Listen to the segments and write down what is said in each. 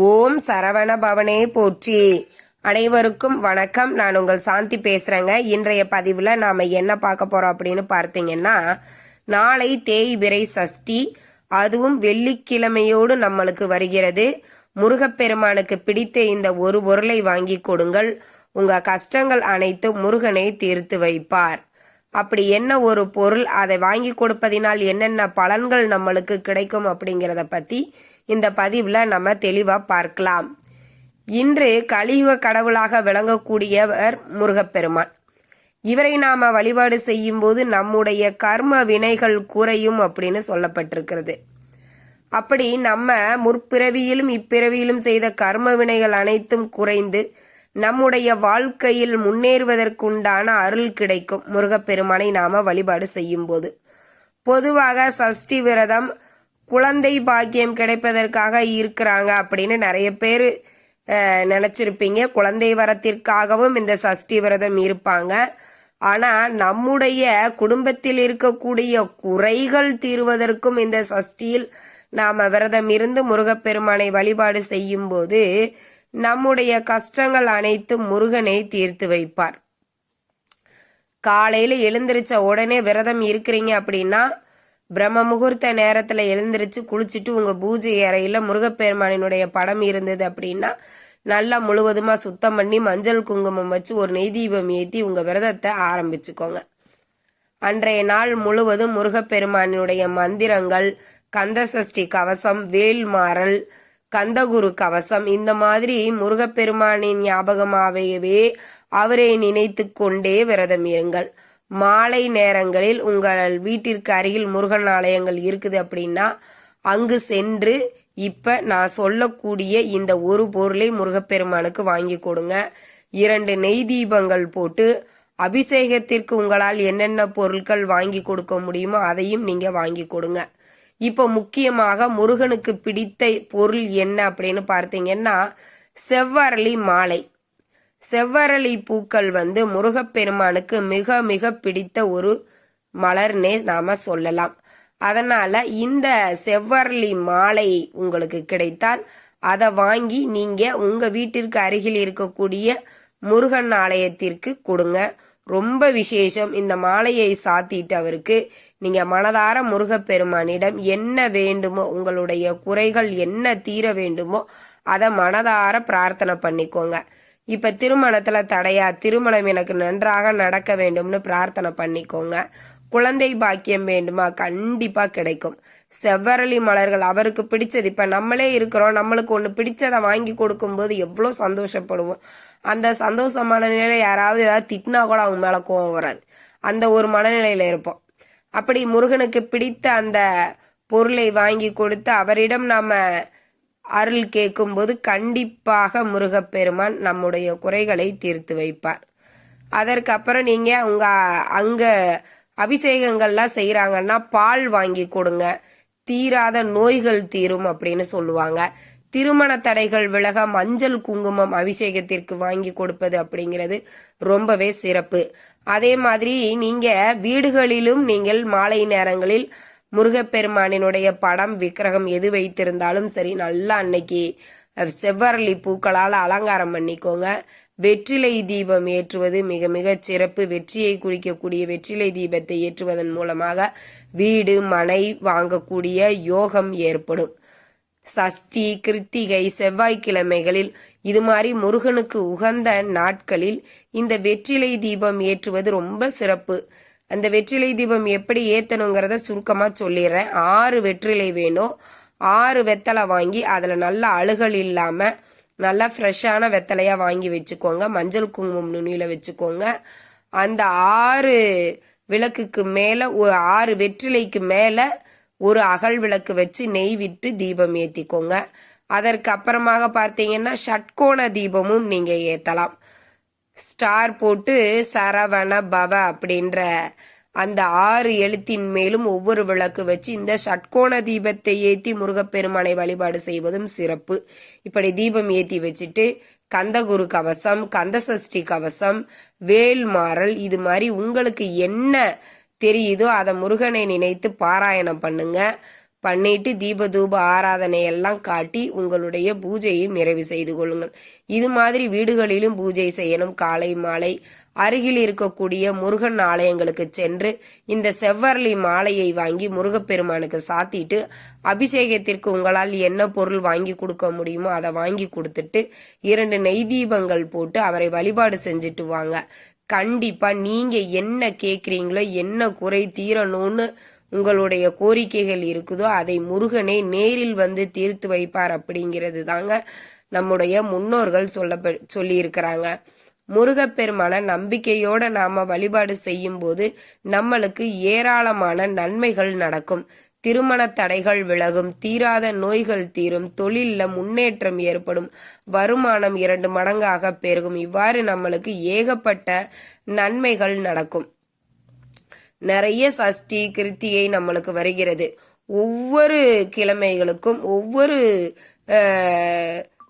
ஓம் சரவண பவனே போற்றி. அனைவருக்கும் வணக்கம். நான் உங்கள் சாந்தி பேசுறேங்க. இன்றைய பதிவில் நாம என்ன பார்க்க போறோம் அப்படின்னு பார்த்தீங்கன்னா நாளை தேய்பிரை சஷ்டி. அதுவும் வெள்ளிக்கிழமையோடு நம்மளுக்கு வருகிறது. முருகப்பெருமானுக்கு பிடித்த இந்த ஒரு பொருளை வாங்கி கொடுங்கள். உங்க கஷ்டங்கள் அனைத்தும் முருகனை தீர்த்து வைப்பார். அப்படி என்ன ஒரு பொருள் அதை வாங்கி கொடுப்பதினால் என்னென்ன பலன்கள் நம்மளுக்கு கிடைக்கும் அப்படிங்கிறத பற்றி இந்த பதிவில் நம்ம தெளிவாக பார்க்கலாம். இன்று கலியுக கடவுளாக விளங்கக்கூடியவர் முருகப்பெருமான். இவரை நாம் வழிபாடு செய்யும்போது நம்முடைய கர்ம வினைகள் குறையும் அப்படின்னு சொல்லப்பட்டிருக்கிறது. அப்படி நம்ம முற்பிறவியிலும் இப்பிறவியிலும் செய்த கர்ம வினைகள் அனைத்தும் குறைந்து நம்முடைய வாழ்க்கையில் முன்னேறுவதற்குண்டான அருள் கிடைக்கும். முருகப்பெருமானை நாம வழிபாடு செய்யும் போது பொதுவாக சஷ்டி விரதம் குழந்தை பாக்கியம் கிடைப்பதற்காக இருக்கிறாங்க அப்படின்னு நிறைய பேர் நினச்சிருப்பீங்க. குழந்தை வரத்திற்காகவும் இந்த சஷ்டி விரதம் இருப்பாங்க. ஆனால் நம்முடைய குடும்பத்தில் இருக்கக்கூடிய குறைகள் தீர்வதற்கும் இந்த சஷ்டியில் நாம் விரதம் இருந்து முருகப்பெருமானை வழிபாடு செய்யும்போது நம்முடைய கஷ்டங்கள் அனைத்தும் முருகனை தீர்த்து வைப்பார். காலையில் எழுந்திரிச்ச உடனே விரதம் இருக்கிறீங்க அப்படின்னா பிரம்ம முகூர்த்த நேரத்தில் எழுந்திரிச்சு குளிச்சுட்டு உங்கள் பூஜை அறையில் முருகப்பெருமானினுடைய படம் இருந்தது அப்படின்னா நல்லா முழுவதுமாக சுத்தம் பண்ணி மஞ்சள் குங்குமம் வச்சு ஒரு நெய் தீபம் ஏற்றி உங்கள் விரதத்தை ஆரம்பிச்சுக்கோங்க. அன்றைய நாள் முழுவதும் முருகப்பெருமானினுடைய மந்திரங்கள் கந்தசஷ்டி கவசம் வேல்மாறல் கந்தகுரு கவசம். இந்த மாதிரி முருகப்பெருமானின் ஞாபகமாகவே அவரை நினைத்து கொண்டே விரதம் இருங்கள். மாலை நேரங்களில் உங்கள் வீட்டிற்கு அருகில் முருகன் ஆலயங்கள் இருக்குது அப்படின்னா அங்கு சென்று இப்ப நான் சொல்லக்கூடிய இந்த ஒரு பொருளை முருகப்பெருமானுக்கு வாங்கி கொடுங்க. இரண்டு நெய் தீபங்கள் போட்டு அபிஷேகத்திற்கு உங்களால் என்னென்ன பொருட்கள் வாங்கி கொடுக்க முடியுமோ அதையும் நீங்க வாங்கி கொடுங்க. இப்போ முக்கியமாக முருகனுக்கு பிடித்த பொருள் என்ன அப்படின்னு பார்த்தீங்கன்னா செவ்வரளி மாலை. செவ்வரளி பூக்கள் வந்து முருகப்பெருமானுக்கு மிக மிக பிடித்த ஒரு மலர்னே நாம சொல்லலாம். அதனால இந்த செவ்வரளி மாலை உங்களுக்கு கிடைத்தால் அதை வாங்கி நீங்க உங்க வீட்டிற்கு அருகில் இருக்கக்கூடிய முருகன் ஆலயத்திற்கு கொடுங்க. ரொம்ப விசேஷம். இந்த மாலையை சாத்திட்டு அவருக்கு நீங்க மனதார முருகப்பெருமானிடம் என்ன வேண்டுமோ உங்களுடைய குறைகள் என்ன தீர வேண்டுமோ அதை மனதார பிரார்த்தனை பண்ணிக்கோங்க. இப்ப திருமணத்துல தடையா திருமணம் எனக்கு நன்றாக நடக்க வேண்டும்னு பிரார்த்தனை பண்ணிக்கோங்க. குழந்தை பாக்கியம் வேண்டுமா? கண்டிப்பா கிடைக்கும். செவ்வரளி மலர்கள் அவருக்கு பிடிச்சது. இப்ப நம்மளே இருக்கிறோம். நம்மளுக்கு ஒன்று பிடிச்சதை வாங்கி கொடுக்கும்போது எவ்வளோ சந்தோஷப்படுவோம். அந்த சந்தோஷமான நிலையில் யாராவது ஏதாவது திட்டினா கூட அவங்க மேல கோவம் வராது. அந்த ஒரு மனநிலையில இருப்போம். அப்படி முருகனுக்கு பிடித்த அந்த பொருளை வாங்கி கொடுத்து அவரிடம் நாம அருள் கேட்கும்போது கண்டிப்பாக முருகப்பெருமான் நம்முடைய குறைகளை தீர்த்து வைப்பார். அதற்கப்புறம் நீங்க உங்க அங்க அபிஷேகங்கள்லாம் செய்கிறாங்கன்னா பால் வாங்கி கொடுங்க. தீராத நோய்கள் தீரும் அப்படின்னு சொல்லுவாங்க. திருமண தடைகள் விலக மஞ்சள் குங்குமம் அபிஷேகத்திற்கு வாங்கி கொடுப்பது அப்படிங்கிறது ரொம்பவே சிறப்பு. அதே மாதிரி நீங்கள் வீடுகளிலும் நீங்கள் மாலை நேரங்களில் முருகப்பெருமானினுடைய படம் விக்கிரகம் எது வைத்திருந்தாலும் சரி நல்லா அன்னைக்கு செவ்வரளி பூக்களால் அலங்காரம் பண்ணிக்கோங்க. வெற்றிலை தீபம் ஏற்றுவது மிக மிக சிறப்பு. வெற்றியை குறிக்கக்கூடிய வெற்றிலை தீபத்தை ஏற்றுவதன் மூலமாக வீடு மனை வாங்கக்கூடிய யோகம் ஏற்படும். சஷ்டி கிருத்திகை செவ்வாய்க்கிழமைகளில் இது மாதிரி முருகனுக்கு உகந்த நாட்களில் இந்த வெற்றிலை தீபம் ஏற்றுவது ரொம்ப சிறப்பு. அந்த வெற்றிலை தீபம் எப்படி ஏற்றணுங்கிறத சுருக்கமாக சொல்லிடுறேன். ஆறு வெற்றிலை வேணும். ஆறு வெத்தலை வாங்கி அதில் நல்ல அழுகல் இல்லாமல் நல்லா ஃப்ரெஷ்ஷான வெத்தலையாக வாங்கி வச்சுக்கோங்க. மஞ்சள் குங்குமம் நுனியில் வச்சுக்கோங்க. அந்த ஆறு விளக்குக்கு மேலே ஒரு ஆறு வெற்றிலைக்கு மேலே ஒரு அகல் விளக்கு வச்சு நெய் விட்டு தீபம் ஏற்றிக்கோங்க அதற்கு அப்புறமாக பார்த்தீங்கன்னா ஷட்கோண தீபமும் நீங்கள் ஏற்றலாம் ஸ்டார் போட்டு சரவண பவ அப்படின்ற அந்த ஆறு எழுத்தின் மேலும் ஒவ்வொரு விளக்கு வச்சு இந்த ஷட்கோண தீபத்தை ஏற்றி முருகப்பெருமானை வழிபாடு செய்வதும் சிறப்பு. இப்படி தீபம் ஏற்றி வச்சுட்டு கந்தகுரு கவசம் கந்தசஷ்டி கவசம் வேல்மாறல் இது மாதிரி உங்களுக்கு என்ன தெரியுதோ அதை முருகனை நினைத்து பாராயணம் பண்ணுங்க. பண்ணிட்டு தீப தூப ஆராதனை எல்லாம் காட்டி உங்களுடைய பூஜையை நிறைவு செய்து கொள்ளுங்கள். இது மாதிரி வீடுகளிலும் பூஜை செய்யணும். காலை மாலை அருகில் இருக்கக்கூடிய முருகன் ஆலயங்களுக்கு சென்று இந்த செவ்வரளி மாலையை வாங்கி முருகப்பெருமானுக்கு சாத்திட்டு அபிஷேகத்திற்கு உங்களால் என்ன பொருள் வாங்கி கொடுக்க முடியுமோ அதை வாங்கி கொடுத்துட்டு இரண்டு நெய் தீபங்கள் போட்டு அவரை வழிபாடு செஞ்சுட்டு வாங்க. கண்டிப்பா நீங்க என்ன கேக்குறீங்களோ என்ன குறை தீரணும்னு உங்களுடைய கோரிக்கைகள் இருக்குதோ அதை முருகனே நேரில் வந்து தீர்த்து வைப்பார் அப்படிங்கிறது தாங்க நம்முடைய முன்னோர்கள் சொல்ல சொல்லியிருக்கிறாங்க. முருகப்பெருமான நம்பிக்கையோட நாம வழிபாடு செய்யும் போது நம்மளுக்கு ஏராளமான நன்மைகள் நடக்கும். திருமண தடைகள் விலகும் தீராத நோய்கள் தீரும் தொழிலில் முன்னேற்றம் ஏற்படும் வருமானம் இரண்டு மடங்காக பெருகும். இவ்வாறு நம்மளுக்கு ஏகப்பட்ட நன்மைகள் நடக்கும். நிறைய சஷ்டி கிருத்திகை நம்மளுக்கு வருகிறது. ஒவ்வொரு கிழமைகளுக்கும் ஒவ்வொரு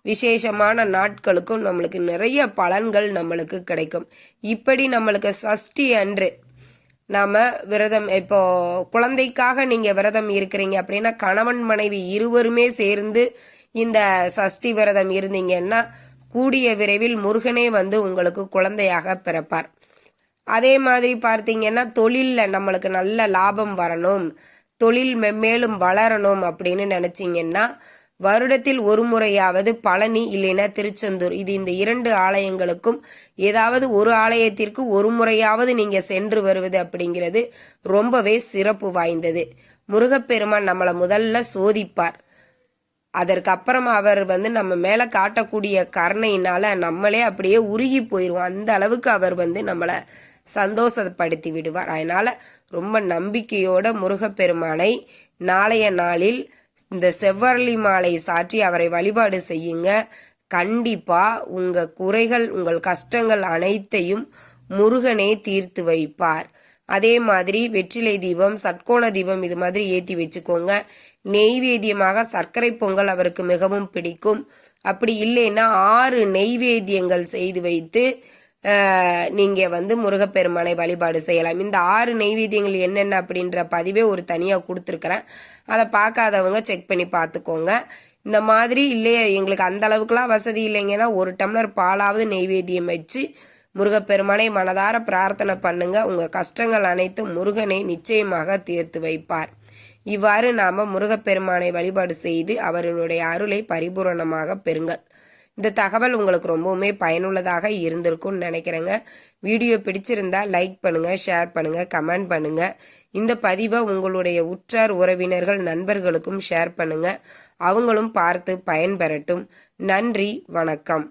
விசேஷமான நாட்களுக்கும் நம்மளுக்கு நிறைய பலன்கள் நம்மளுக்கு கிடைக்கும். இப்படி நம்மளுக்கு சஷ்டி அன்று நாம் விரதம் இப்போ குழந்தைக்காக நீங்கள் விரதம் இருக்கிறீங்க அப்படின்னா கணவன் மனைவி இருவருமே சேர்ந்து இந்த சஷ்டி விரதம் இருந்தீங்கன்னா கூடிய விரைவில் முருகனே வந்து உங்களுக்கு குழந்தையாக பிறப்பார். அதே மாதிரி பார்த்தீங்கன்னா தொழிலில் நம்மளுக்கு நல்ல லாபம் வரணும். தொழில் மென்மேலும் வளரணும் அப்படின்னு நினச்சிங்கன்னா வருடத்தில் ஒரு முறையாவது பழனி இல்லைன்னா திருச்செந்தூர். இது இந்த இரண்டு ஆலயங்களுக்கும் ஏதாவது ஒரு ஆலயத்திற்கு ஒரு முறையாவது நீங்க சென்று வருவது அப்படிங்கிறது ரொம்பவே சிறப்பு வாய்ந்தது. முருகப்பெருமான் நம்மளை முதல்ல சோதிப்பார். அதற்கு அப்புறமா அவர் வந்து நம்ம மேல காட்டக்கூடிய கருணையினால நம்மளே அப்படியே உருகி போயிடுவோம் அந்த அளவுக்கு அவர் வந்து நம்மளை சந்தோஷப்படுத்தி விடுவார். அதனால ரொம்ப நம்பிக்கையோட முருகப்பெருமானை நாளைய நாளில் இந்த செவ்வரளி மாலை சாற்றி அவரை வழிபாடு செய்யுங்க. கண்டிப்பா உங்க குறைகள் உங்கள் கஷ்டங்கள் அனைத்தையும் முருகனே தீர்த்து வைப்பார். அதே மாதிரி வெற்றிலை தீபம் சட்கோண தீபம் இது மாதிரி ஏத்தி வச்சுக்கோங்க. நெய்வேத்தியமாக சர்க்கரை பொங்கல் அவருக்கு மிகவும் பிடிக்கும். அப்படி இல்லைன்னா ஆறு நெய்வேத்தியங்கள் செய்து வைத்து நீங்கள் வந்து முருகப்பெருமானை வழிபாடு செய்யலாம். இந்த ஆறு நெய்வேத்தியங்கள் என்னென்ன அப்படின்ற பதிவே ஒரு தனியாக கொடுத்துருக்குறேன். அதை பார்க்காதவங்க செக் பண்ணி பார்த்துக்கோங்க. இந்த மாதிரி இல்லையே எங்களுக்கு அந்த அளவுக்குலாம் வசதி இல்லைங்கன்னா ஒரு டம்ளர் பாலாவது நெய்வேத்தியம் வச்சு முருகப்பெருமானை மனதார பிரார்த்தனை பண்ணுங்க. உங்கள் கஷ்டங்கள் அனைத்தும் முருகனை நிச்சயமாக தீர்த்து வைப்பார். இவ்வாறு நாம் முருகப்பெருமானை வழிபாடு செய்து அவரினுடைய அருளை பரிபூரணமாக பெறுங்கள். இந்த தகவல் உங்களுக்கு ரொம்பவுமே பயனுள்ளதாக இருந்திருக்கும்னு நினைக்கிறேங்க. வீடியோ பிடிச்சிருந்தா லைக் பண்ணுங்கள் ஷேர் பண்ணுங்கள் கமெண்ட் பண்ணுங்கள் இந்த பதிவை உங்களுடைய உற்றார் உறவினர்கள் நண்பர்களுக்கும் ஷேர் பண்ணுங்கள் அவங்களும் பார்த்து பயன்பெறட்டும். நன்றி வணக்கம்.